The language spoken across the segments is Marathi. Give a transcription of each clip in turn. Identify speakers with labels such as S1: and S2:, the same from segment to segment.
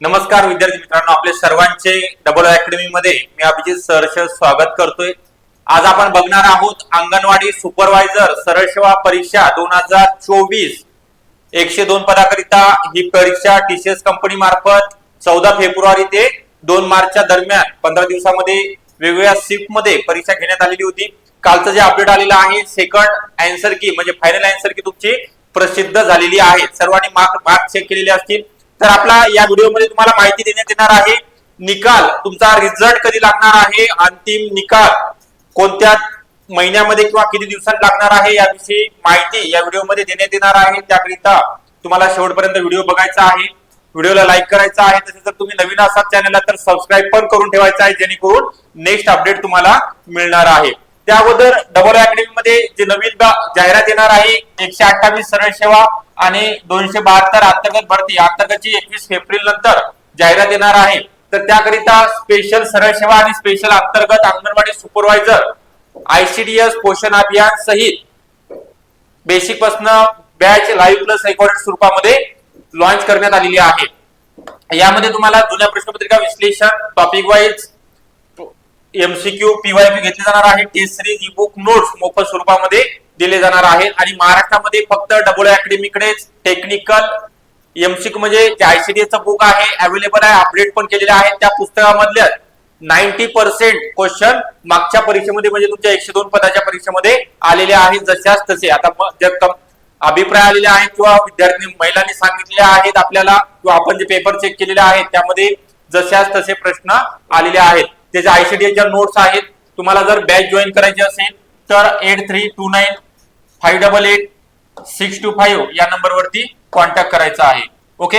S1: नमस्कार विद्यार्थी मित्रांनो. आपले सर्वांचे डबल अकॅडमी मध्ये मी अभिजित सरश स्वागत करतोय. आज आपण बघणार आहोत अंगणवाडी सुपरवायझर सरळसेवा परीक्षा दोन हजार चोवीस. एकशे दोन पदाकरिता ही परीक्षा टीसीएस कंपनी मार्फत चौदा फेब्रुवारी ते दोन मार्चच्या दरम्यान पंधरा दिवसामध्ये वेगवेगळ्या शिफ्टमध्ये परीक्षा घेण्यात आलेली होती. कालचं जे अपडेट आलेलं आहे सेकंड अँसर की म्हणजे फायनल अँसर की तुमची प्रसिद्ध झालेली आहे. सर्वांनी मार्क मार्क चेक केलेले असतील. तर आपला या व्हिडिओमध्ये तुम्हाला माहिती देण्यात येणार आहे निकाल तुमचा रिझल्ट कधी लागणार आहे अंतिम निकाल कोणत्या महिन्यामध्ये किंवा किती दिवसात लागणार आहे याविषयी माहिती या व्हिडिओमध्ये देण्यात येणार आहे. त्याकरिता तुम्हाला शेवटपर्यंत व्हिडिओ बघायचा आहे. व्हिडिओला लाईक करायचा आहे. तसेच जर तुम्ही नवीन असाल चॅनलला तर सबस्क्राईब पण करून ठेवायचं आहे जेणेकरून नेक्स्ट अपडेट तुम्हाला मिळणार आहे. त्या अगोदर डबल अकॅडमी मध्ये जे नवीन जाहिरात येणार आहे एकशे अठ्ठावीस सरळ सेवा आणि दोनशे बहात्तर अंतर्गत भरती. अंतर्गतची एकवीस एप्रिल नंतर जाहिरात येणार आहे. तर त्याकरिता स्पेशल सरळ सेवा आणि स्पेशल अंतर्गत अंगणवाडी सुपरवायझर आयसीडीएस पोषण अभियान सहित बेसिक पासन बॅच लाईव्ह प्लस रेकॉर्डेड स्वरूपामध्ये लॉन्च करण्यात आलेली आहे. यामध्ये तुम्हाला जुन्या प्रश्नपत्रिका विश्लेषण टॉपिक वाईज एमसीक्यू पीवायक्यू घेतले जाणार आहे. Test series e book notes मोफत स्वरूपामध्ये दिले जाणार आहेत आणि महाराष्ट्रामध्ये फक्त डबल अकॅडमीकडेच टेक्निकल एमसीक्यू म्हणजे जे आयसीडीएसचं बुक आहे अवेलेबल आहे अपडेट पण केलेले आहे. त्या पुस्तकामधल्या नाईन्टी पर्सेंट क्वेश्चन मागच्या परीक्षेमध्ये म्हणजे तुमच्या एकशे दोन पदाच्या परीक्षेमध्ये आलेले आहेत. जशाच तसे. आता अभिप्राय आलेले आहेत किंवा विद्यार्थी महिलांनी सांगितले आहेत आपल्याला किंवा आपण जे पेपर चेक केलेले आहेत त्यामध्ये जशाच तसे प्रश्न आलेले आहेत. त्याचे आयसीडीएसच्या नोट्स आहेत तुम्हाला जर बॅच जॉईन करायची असेल तर eight three two nine five double eight six two five या नंबरवरती कॉन्टॅक्ट करायचा आहे. ओके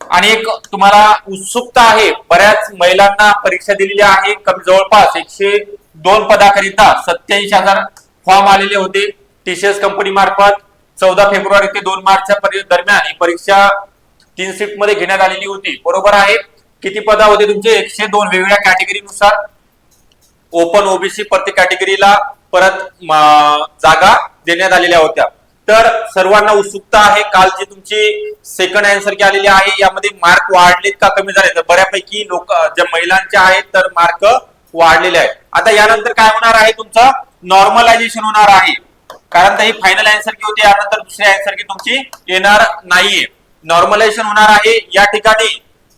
S1: आणि एक तुम्हाला उत्सुकता आहे बऱ्याच महिलांना परीक्षा दिलेली आहे कमी जवळपास एकशे दोन पदाकरिता सत्याऐंशी हजार फॉर्म आलेले होते. टीसीएस कंपनी मार्फत चौदा फेब्रुवारी ते दोन मार्चच्या दरम्यान ही परीक्षा तीन शिफ्टमध्ये घेण्यात आलेली होती. बरोबर आहे? किती पदा होते तुमचे? एकशे दोन वेगवेगळ्या कॅटेगरीनुसार ओपन ओबीसी प्रत्येक कॅटेगरीला परत जागा देण्यात आलेल्या होत्या. तर सर्वांना उत्सुकता आहे काल जी तुमची सेकंड आन्सर की आलेली आहे यामध्ये मार्क वाढलेत का कमी झाले तर बऱ्यापैकी लोक ज्या महिलांचे आहेत तर मार्क वाढलेले आहेत. आता यानंतर काय होणार आहे? तुमचं नॉर्मलायझेशन होणार आहे. कारण तर ही फायनल आन्सर की होती यानंतर दुसरी आन्सर की तुमची येणार नाहीये. नॉर्मलायझेशन होणार आहे. या ठिकाणी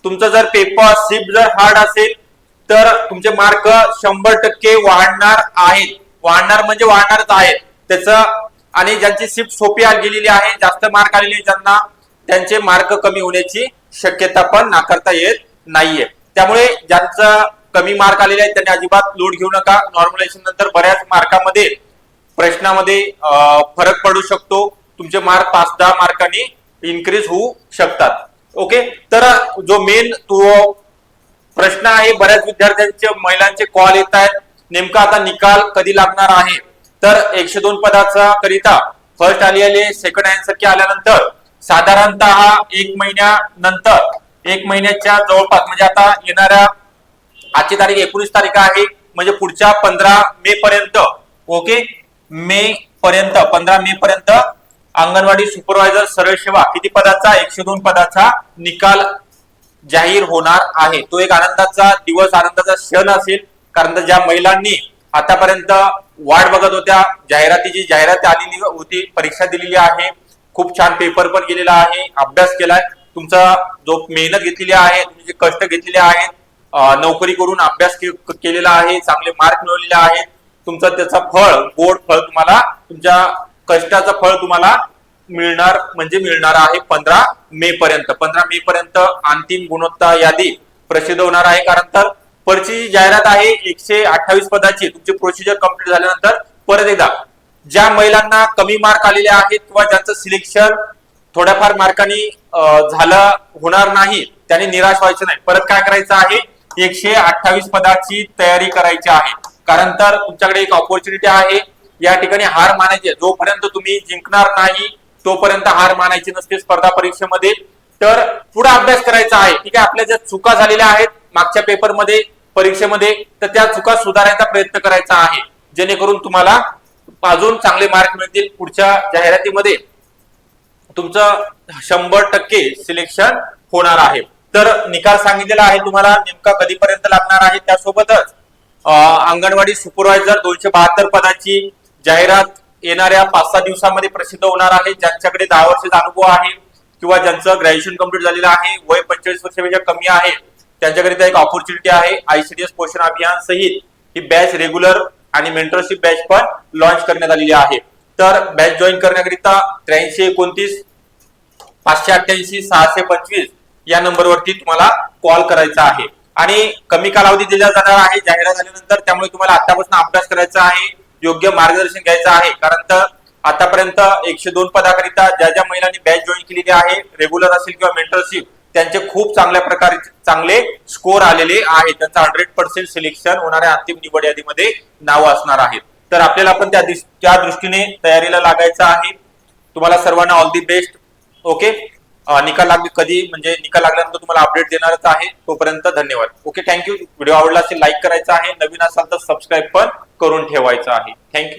S1: तुमचं जर पेपर सिप जर हार्ड असेल तर तुमचे मार्क शंभर टक्के वाढणार आहेत. वाढणार म्हणजे वाढणारच आहेत. त्याचं आणि ज्यांची शिफ्ट सोपी गेलेली आहे जास्त मार्क आलेले ज्यांना त्यांचे मार्क कमी होण्याची शक्यता पण नाकारता येत नाहीये. त्यामुळे ज्यांचा कमी मार्क आलेले आहेत त्यांनी अजिबात लोड घेऊ नका. नॉर्मलायझेशन नंतर बऱ्याच मार्कामध्ये प्रश्नामध्ये फरक पडू शकतो. तुमचे मार्क पाच दहा मार्कांनी इन्क्रीज होऊ शकतात. ओके? तर जो मेन तो प्रश्न आहे बऱ्याच विद्यार्थ्यांचे महिलांचे कॉल येत आहेत. नेमका आता निकाल कधी लागणार आहे? तर एकशे दोन पदाचा करिता फर्स्ट आलेले सेकंड आन्सर की आल्यानंतर साधारणतः एक महिन्यानंतर एक महिन्याच्या जवळपास म्हणजे आता येणाऱ्या आजची तारीख एकोणीस तारीख आहे म्हणजे पुढच्या पंधरा मे पर्यंत ओके? मे पर्यंत पंधरा मे पर्यंत अंगणवाडी सुपरवायझर सरळ सेवा किती पदाचा? एकशे दोन पदाचा निकाल जाहीर होणार आहे. तो एक आनंदाचा दिवस आनंदाचा क्षण असेल. कारण ज्या महिलांनी आतापर्यंत वाट बघत होत्या जाहिरातीची जाहिरात आलेली होती परीक्षा दिलेली आहे. खूप छान पेपर पण गेलेला आहे. अभ्यास केलाय. तुमचा जो मेहनत घेतलेली आहे तुम्ही जे कष्ट घेतलेले आहेत नोकरी करून अभ्यास केलेला आहे चांगले मार्क मिळवलेले आहेत. तुमचं त्याचा फळ गोड फळ तुम्हाला तुमच्या कष्टाचं फळ तुम्हाला मिळणार म्हणजे मिळणार आहे पंधरा मे पर्यंत. पंधरा मे पर्यंत अंतिम गुणवत्ता यादी प्रसिद्ध होणार आहे. कारण तर परची जाहिरात आहे एकशे अठ्ठावीस पदाची तुमची प्रोसिजर कंप्लीट झाल्यानंतर परत एकदा ज्या महिलांना कमी मार्क आलेले आहेत किंवा ज्यांचं सिलेक्शन थोड्याफार मार्कांनी झालं होणार नाही त्यांनी निराश व्हायचं नाही. परत काय करायचं आहे? एकशे अठ्ठावीस पदाची तयारी करायची आहे. कारण तर तुमच्याकडे एक ऑपॉर्च्युनिटी आहे. या ठिकाणी हार मानायची. जोपर्यंत तुम्ही जिंकणार नाही तोपर्यंत हार मानायची नसते स्पर्धा परीक्षेमध्ये. तर पुढे अभ्यास करायचा आहे. ठीक आहे आपल्या ज्या चुका झालेल्या आहेत मागच्या पेपरमध्ये परीक्षेमध्ये तर त्या चुका सुधारायचा प्रयत्न करायचा आहे. जेणेकरून तुम्हाला अजून चांगले मार्क मिळतील पुढच्या जाहिरातीमध्ये. तुमचं शंभर टक्के सिलेक्शन होणार आहे. तर निकाल सांगितलेला आहे तुम्हाला नेमका कधीपर्यंत लागणार आहे? त्यासोबतच अंगणवाडी सुपरवायझर दोनशे बहात्तर पदाची जाहिरात येणाऱ्या पाच सहा दिवसामध्ये प्रसिद्ध होणार आहे. ज्यांच्याकडे दहा वर्षाचा अनुभव आहे किंवा ज्यांचं ग्रॅज्युएशन कंप्लीट झालेलं आहे वय पंचेचाळीस वर्षापेक्षा कमी आहे त्यांच्याकरिता एक ऑपॉर्च्युनिटी आहे. आयसीडीएस पोषण अभियान सहित ही बॅच रेग्युलर आणि मेंटरशिप बॅच पण लॉन्च करण्यात आलेली आहे. तर बॅच जॉईन करण्याकरिता त्र्याऐंशी एकोणतीस पाचशे अठ्ठ्याऐंशी सहाशे पंचवीस या नंबरवरती तुम्हाला कॉल करायचा आहे. आणि कमी कालावधी दिला जाणार आहे जाहिरात झाल्यानंतर त्यामुळे तुम्हाला आतापासून अभ्यास करायचा आहे. योग्य मार्गदर्शन घ्यायचं आहे. कारण तर आतापर्यंत एकशे दोन पदाकरिता ज्या ज्या महिलांनी बॅच जॉईन केलेली आहे रेग्युलर असेल किंवा मेंटरशिप त्यांचे खूप चांगल्या प्रकारे चांगले स्कोर आलेले आहेत. त्यांचा हंड्रेड पर्सेंट सिलेक्शन होणाऱ्या अंतिम निवड यादीमध्ये नाव असणार आहेत. तर आपल्याला पण त्या दृष्टीने तयारीला लागायचं आहे. तुम्हाला सर्वांना ऑल दी बेस्ट ओके निकाल लागले कधी? म्हणजे निकाल लागल्यानंतर तुम्हाला अपडेट देणारच आहे. तोपर्यंत धन्यवाद. ओके थँक्यू व्हिडिओ आवडला असेल लाईक करायचा आहे. नवीन असाल तर सबस्क्राईब पण करून ठेवायचं आहे. थँक्यू